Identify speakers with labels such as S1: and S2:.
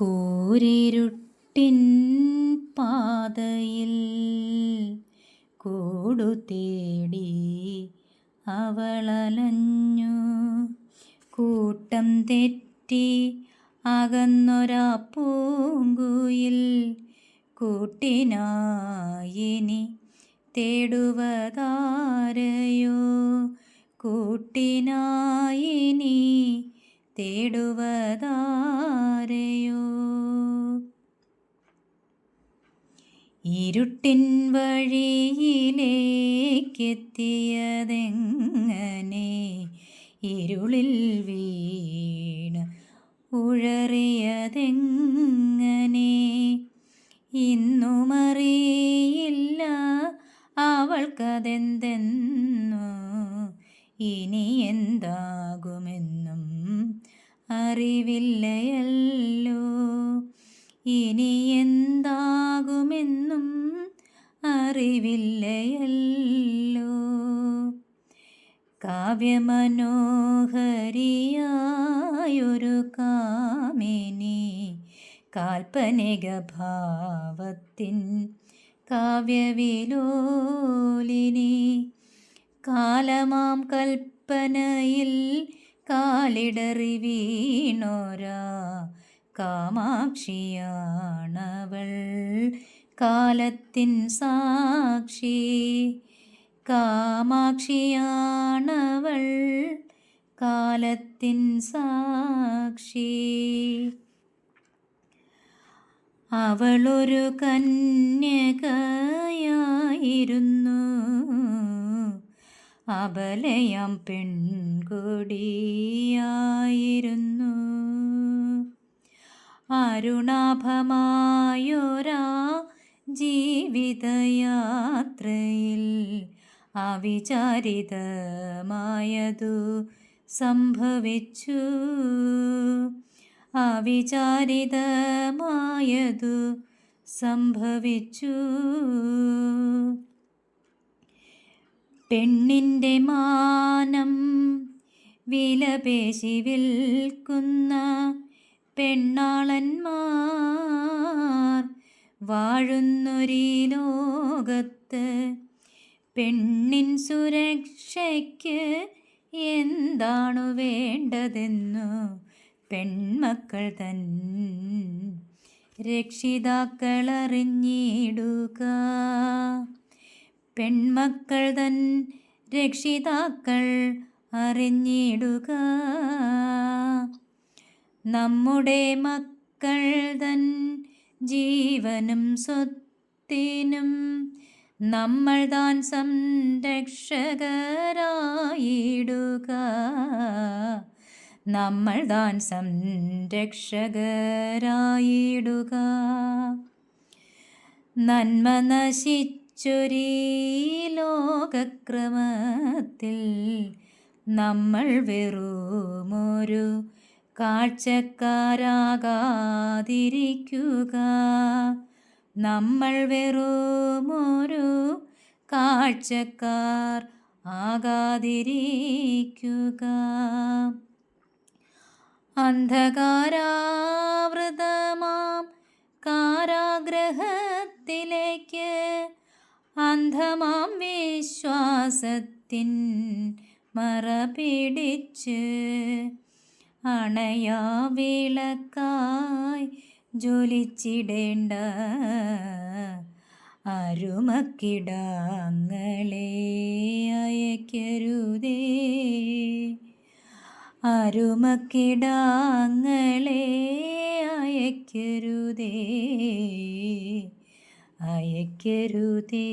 S1: കൂരിരുട്ടിൻ പാതയിൽ കൂടു തേടി അവളലഞ്ഞു. കൂട്ടം തെറ്റി അകന്നൊരാ പൂങ്കുയിൽ കൂട്ടിനായിനി തേടുവതാരയോ? കൂട്ടിനായിനി തേടുവതാരയോ? ഇരുട്ടിൻ വഴിയിലേക്കെത്തിയതെങ്ങനെ? ഇരുളിൽ വീണ് ഉഴറിയതെങ്ങനെ? ഇന്നുമറിയില്ല അവൾക്കതെന്തെന്നു? ഇനി എന്താകുമെന്നും അറിവില്ലയല്ലോ. ഇനി എന്താകുമെന്നും അറിവില്ലയല്ലോ. കാവ്യമനോഹരിയായൊരു കാമിനി കാൽപ്പനിക ഭാവത്തിൻ കാവ്യവിലോലിനി. കാലമാം കൽപ്പനയിൽ കാലിടറി വീണോരാ കാമാക്ഷിയാണവൾ. കാലത്തിൻ സാക്ഷി കാമാക്ഷിയാണവൾ. കാലത്തിൻ സാക്ഷി അവളൊരു കന്യകയായിരുന്നു. അബലയം പെൺകൊടിയായിരുന്നു. അരുണാഭമായൊരാ ജീവിതയാത്രയിൽ അവിചാരിതമായതു സംഭവിച്ചു. അവിചാരിതമായതു സംഭവിച്ചു. പെണ്ണിന്റെ മാനം വിലപേശി വിൽക്കുന്ന പെണ്ണാളന്മാർ വാഴുന്നൊരീ ലോകത്ത് പെണ്ണിൻ സുരക്ഷയ്ക്ക് എന്താണു വേണ്ടതെന്നു പെൺമക്കൾ തൻ രക്ഷിതാക്കളറിഞ്ഞിടുക. പെൺമക്കൾ തൻ രക്ഷിതാക്കൾ അറിഞ്ഞിടുക. നമ്മുടെ മക്കൾ തൻ ജീവനും സ്വത്തിനും നമ്മൾ താൻ സംരക്ഷകരായിടുക. നമ്മൾ താൻ സംരക്ഷകരായിടുക. നന്മ നശിച്ചൊരീ ലോകക്രമത്തിൽ നമ്മൾ വെറുമൊരു കാഴ്ചക്കാരാകാതിരിക്കുക. നമ്മൾ വെറുമൊരു കാഴ്ചക്കാർ ആകാതിരിക്കുക. അന്ധകാരാവൃതമാം കാരാഗ്രഹത്തിലേക്ക് അന്ധമാം വിശ്വാസത്തിൻ മറ പിടിച്ച് അണയാ വിളക്കായി ജ്വലിച്ചിടേണ്ട അരുമക്കിടങ്ങളെ അയക്കരുതേ. അരുമക്കിടങ്ങളെ അയക്കരുതേ. അയക്കരുതേ.